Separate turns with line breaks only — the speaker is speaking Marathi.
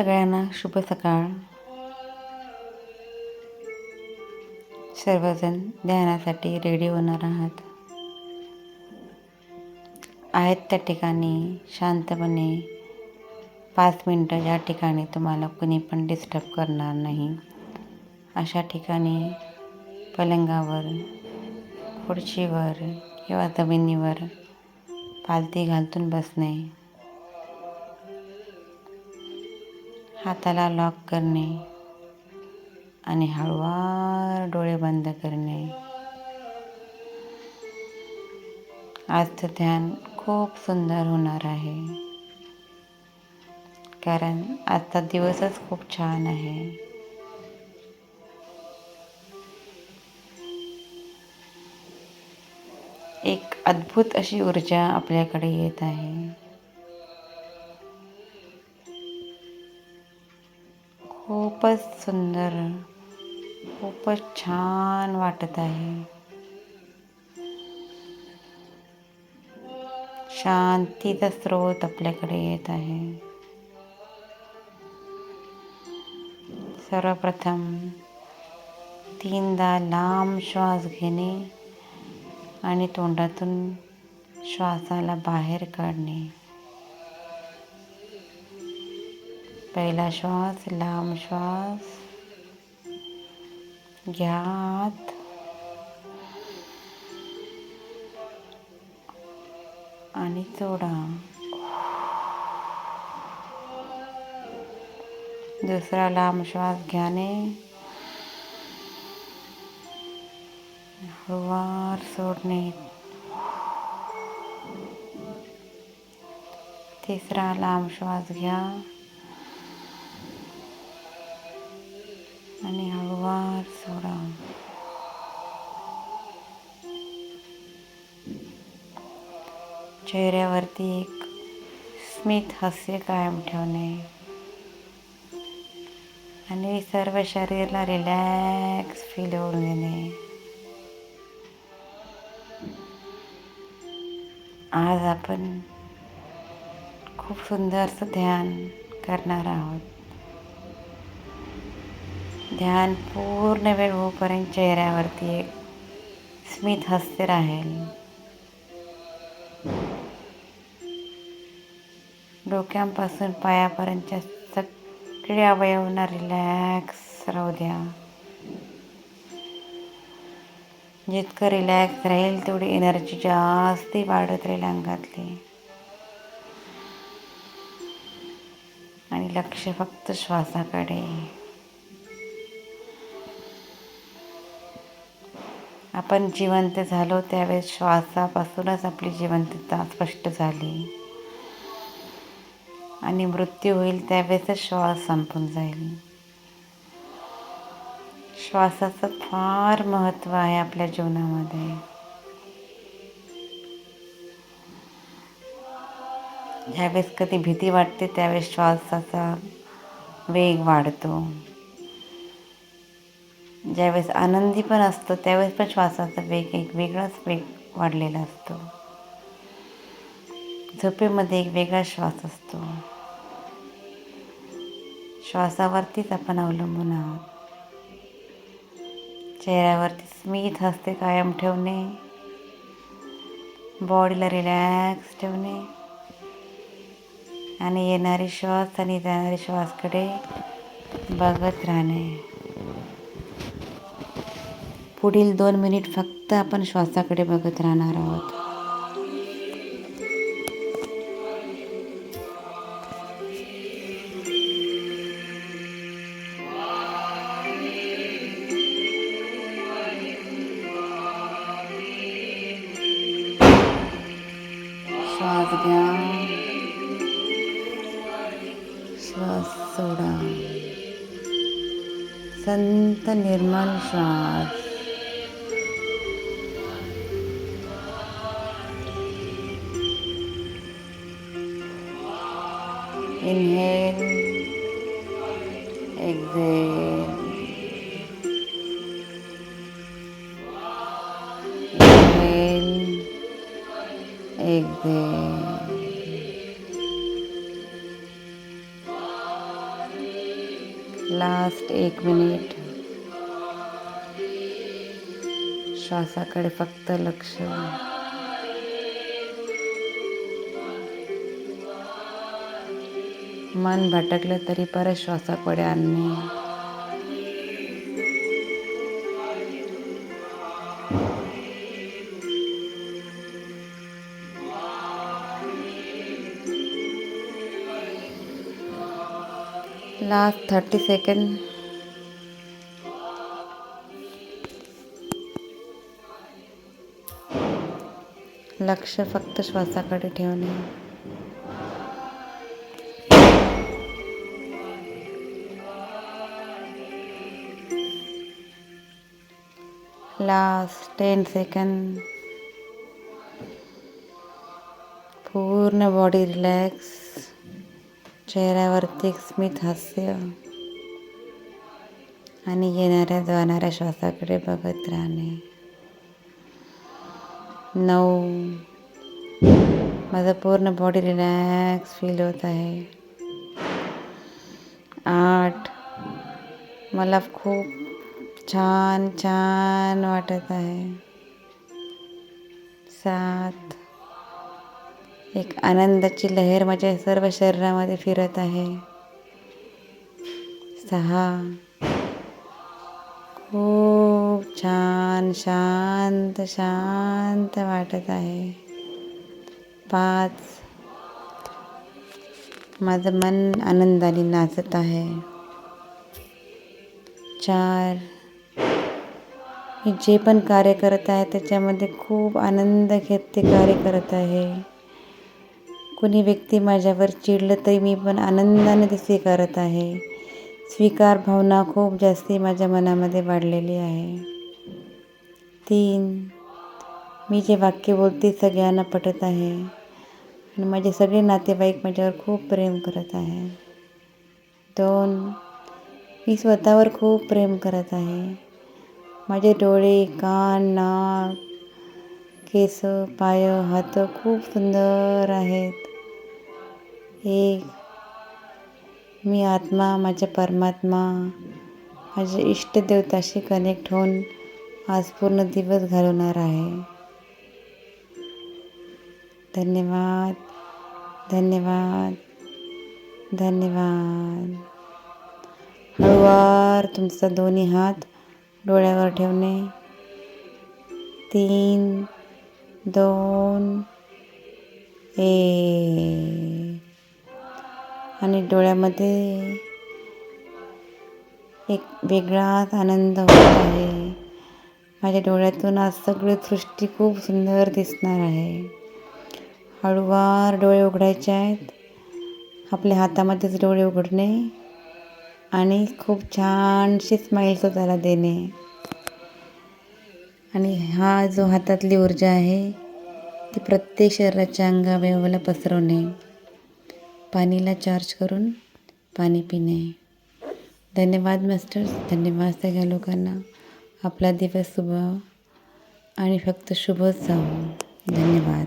सगळ्यांना शुभ सकाळ. सर्वजण ध्यानासाठी रेडी होणार आहात. आहेत त्या ठिकाणी शांतपणे पाच मिनटं. ज्या ठिकाणी तुम्हाला कुणी पण डिस्टर्ब करणार नाही. अशा ठिकाणी पलंगावर खुर्चीवर किंवा जमिनीवर पालथी घालतून बसणे हाताला लॉक करणे आणि हळूवार डोळे बंद करणे. आजचं ध्यान खूप सुंदर होणार आहे. कारण आजचा दिवसच खूप छान आहे. एक अद्भुत अशी ऊर्जा आपल्याकडे येत आहे. खूपच सुंदर खूपच छान वाटत आहे. शांतीचा स्रोत आपल्याकडे येत आहे. सर्वप्रथम तीनदा लांब श्वास घेणे आणि तोंडातून श्वासाला बाहेर काढणे. पहिला श्वास लांब श्वास. घ्या आत. आणि सोडा दुसरा लांब श्वास घ्याने. हळूवार सोडणे. तिसरा लांब श्वास घ्या. आणि हळूवार सोडा. चेहऱ्यावरती एक स्मित हास्य कायम ठेवणे. आणि सर्व शरीराला रिलॅक्स फील होऊन देणे. आज आपण खूप सुंदरसं ध्यान करणार आहोत. ध्यान पूर्ण वेळ होईपर्यंत चेहऱ्यावरती एक स्मित हास्य राहील. डोक्यांपासून पायापर्यंतच्या सगळे अवयवना रिलॅक्स राहू द्या. जितकं रिलॅक्स राहील तेवढी एनर्जी जास्ती वाढत राहील अंगातली. आणि लक्ष फक्त श्वासाकडे. आपण जिवंत झालो त्यावेळेस श्वासापासूनच आपली जिवंतता स्पष्ट झाली. आणि मृत्यू होईल त्यावेळेसच श्वास संपून जाईल. श्वासाचं फार महत्त्व आहे आपल्या जीवनामध्ये. ज्यावेळेस कधी भीती वाटते त्यावेळेस श्वासाचा वेग वाढतो. ज्यावेळेस आनंदी पण असतो त्यावेळेस पण श्वासाचा वेग एक वेगळाच वेग वाढलेला असतो. झोपेमध्ये एक वेगळा श्वास असतो. श्वासावरतीच आपण अवलंबून आहोत. चेहऱ्यावरती स्मित हस्ते कायम ठेवणे. बॉडीला रिलॅक्स ठेवणे. आणि येणारे श्वास आणि जाणारे श्वासकडे बघत राहणे. पुढील दोन मिनिट फक्त आपण श्वासाकडे बघत राहणार आहोत. श्वास घ्या. श्वास सोडा. संत निर्मल श्वास. inhale exhale लास्ट एक मिनिट। श्वासाकडे फक्त लक्ष मन भटकलं तरी परत श्वासाकडे आणणे. लास्ट थर्टी सेकंड लक्ष फक्त श्वासाकडे ठेवणे. लास्ट टेन सेकंद पूर्ण बॉडी रिलॅक्स चेहऱ्यावरती एक स्मित हास्य आणि येणाऱ्या जाणाऱ्या श्वासाकडे बघत राहणे नऊ माझं पूर्ण बॉडी रिलॅक्स फील होत आहे आठ मला खूप छान छान वाटत आहे. सात एक आनंदाची लहर माझ्या सर्व शरीरामध्ये फिरत आहे. सहा. खूप छान शांत शांत वाटत आहे. पाच. माझं मन आनंदाने नाचत आहे. चार. मी जे पण कार्य करत आहे त्याच्यामध्ये खूप आनंद घेत ते कार्य करत आहे. कुणी व्यक्ती माझ्यावर चिडलं तरी मी पण आनंदाने ते स्वीकारत आहे. स्वीकार भावना खूप जास्ती माझ्या मनामध्ये वाढलेली आहे. तीन मी जे वाक्य बोलते सगळ्यांना पटत आहे. आणि माझे सगळे नातेवाईक माझ्यावर खूप प्रेम करत आहे. दोन मी स्वतःवर खूप प्रेम करत आहे. माझे डोळे कान नाक केस पाय हात खूप सुंदर आहेत. एक मी आत्मा माझ्या परमात्मा माझ्या इष्टदेवताशी कनेक्ट होऊन आज पूर्ण दिवस घालवणार आहे. धन्यवाद धन्यवाद धन्यवाद. हळूवार तुमचा दोन्ही हात डोळ्यावर ठेवणे. तीन दोन एक. आणि डोळ्यामध्ये एक वेगळाच आनंद होत आहे. माझ्या डोळ्यातून आज सगळी सृष्टी खूप सुंदर दिसणार आहे. हळूवार डोळे उघडायचे आहेत. आपल्या हातामध्येच डोळे उघडणे. आणि खूप छानशी स्माईल स्वतःला देणे. आणि हा जो हातातली ऊर्जा आहे ती प्रत्येक शरीराच्या अंगावयवाला पसरवणे. पाणीला चार्ज करून पाणी पिणे. धन्यवाद मास्टर्स धन्यवाद सगळ्या लोकांना. आपला दिवस शुभ आणि फक्त शुभच जावं धन्यवाद.